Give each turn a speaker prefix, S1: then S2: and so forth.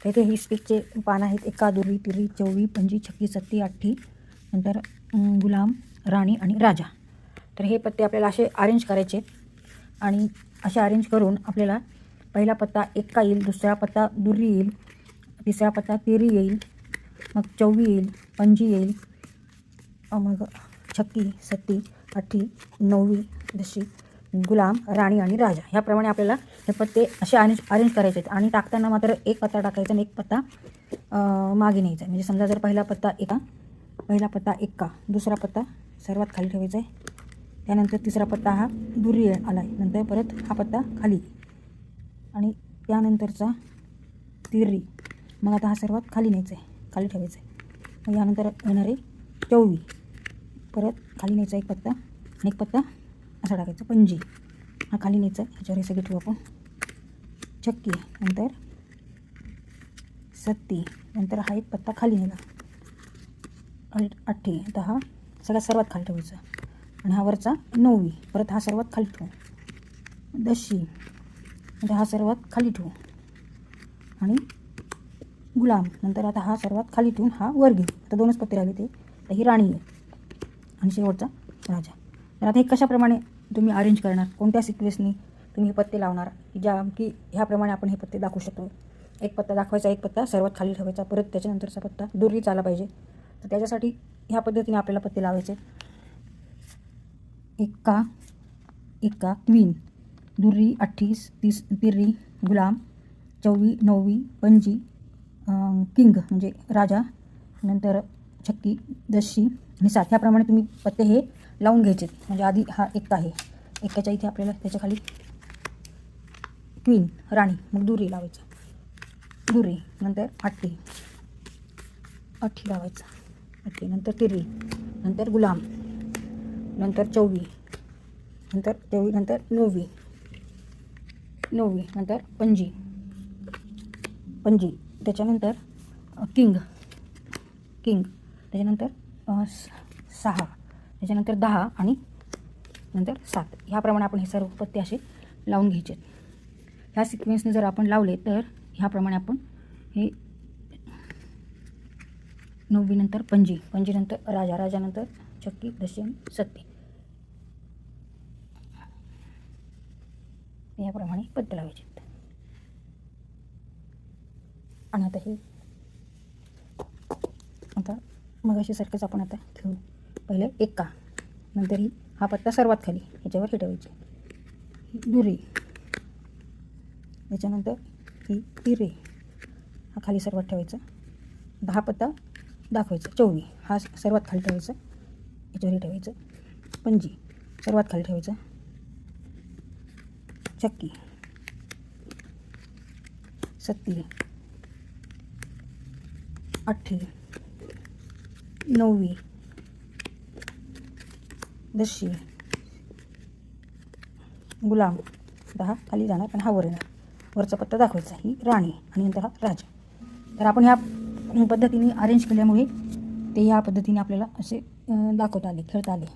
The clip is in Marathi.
S1: तर इथे ही स्टिकचे पान आहेत. एका दुरी तिरी चौवी पंजी छक्की सत्ती अठ्ठी नंतर गुलाम राणी आणि राजा. तर हे पत्ते आपल्याला असे अरेंज करायचे. आणि असे अरेंज करून आपल्याला पहिला पत्ता एक्का येईल दुसरा पत्ता दुर्री येईल तिसरा पत्ता तिरी येईल मग चौवी येईल पंजी येईल मग छक्की सत्ती अठ्ठी नववी दशी गुलाम राणी आणि राजा. ह्याप्रमाणे आपल्याला हे पत्ते असे अरेंज अरेंज करायचे आहेत. आणि टाकताना मात्र एक पत्ता टाकायचा आणि एक पत्ता मागे न्यायचा. आहे म्हणजे समजा जर पहिला पत्ता एका पहिला पत्ता एक्का दुसरा पत्ता सर्वात खाली ठेवायचा आहे. त्यानंतर तिसरा पत्ता हा दुरी आला आहे नंतर परत हा पत्ता खाली. आणि त्यानंतरचा तिरी मग आता हा सर्वात खाली न्यायचा आहे. खाली ठेवायचा आहे. मग यानंतर येणार आहे चौवी. परत खाली न्यायचा एक पत्ता आणि एक पत्ता असं टाकायचं. पंजी हा खाली न्यायचा. ह्याच्यावर हे सगळे ठेवू आपण. चक्की नंतर सत्ती. नंतर हा एक पत्ता खाली नेला. अठ्ठी आता हा सगळ्यात सर्वात खाली ठेवायचा. आणि हा वरचा नववी. परत हा सर्वात खाली ठेवू. दशी. नंतर हा सर्वात खाली ठेवू. आणि गुलाम. नंतर आता हा सर्वात खाली ठेवून हा वर घेऊ. आता दोनच पत्ते राहिले ते. ही राणी आहे. आणि शेवटचा राजा. तर आता हे कशाप्रमाणे तुम्ही अरेंज करणार. कोणत्या सिक्वेन्सनी तुम्ही हे पत्ते लावणार? की ज्या की ह्याप्रमाणे आपण हे पत्ते दाखवू शकतो. एक पत्ता दाखवायचा एक पत्ता सर्वात खाली ठेवायचा. परत त्याच्यानंतरचा पत्ता दुरीच आला पाहिजे तर त्याच्यासाठी ह्या पद्धतीने आपल्याला पत्ते लावायचे. एक्का एक्का क्वीन. दुर्री अठ्ठीस तीस तिर्री गुलाम चौवी नववी पंजी किंग म्हणजे राजा नंतर छक्की दशी आणि सात. ह्याप्रमाणे तुम्ही पत्ते हे लावून घ्यायचे. म्हणजे आधी हा एक आहे. एकाच्या इथे आपल्याला त्याच्याखाली क्वीन राणी मग दुरी लावायचं. दुरी नंतर आठी अठ्ठी लावायचं. अठी नंतर तिरी नंतर गुलाम नंतर चौवी नंतर चौवी नंतर नववी नववी नंतर पंजी पंजी त्याच्यानंतर किंग किंग. त्याच्यानंतर स- सहा. त्याच्यानंतर दहा आणि नंतर सात. ह्याप्रमाणे आपण हे सर्व पत्ते असे लावून घ्यायचे. ह्या सिक्वेन्सने जर आपण लावले तर ह्याप्रमाणे आपण हे नववीनंतर पंजी पंजीनंतर राजा राजानंतर चक्की दशम आणि सत्ती याप्रमाणे पत्ते लावायचे. आणि आता हे आता मग अशी आपण आता ठेवू. पहिले एका नंतर ही हा पत्ता सर्वात खाली ह्याच्यावर हे ठेवायची. ही दुरी. त्याच्यानंतर ही तिरे. हा खाली सर्वात ठेवायचा. दहा पत्ता दाखवायचा. चौवी. हा सर्वात खाली ठेवायचा. याच्यावर हे ठेवायचं. पंजी सर्वात खाली ठेवायचं. चक्की. सत्ती. अठ्ठी नववी. दशी गुलाम दहा खाली जाणार पण हा वर येणार. वरचा पत्ता दाखवायचा ही राणी आणि नंतर हा राजा. तर आपण ह्या पद्धतीने अरेंज केल्यामुळे ते ह्या पद्धतीने आपल्याला असे दाखवता आले खेळता आले.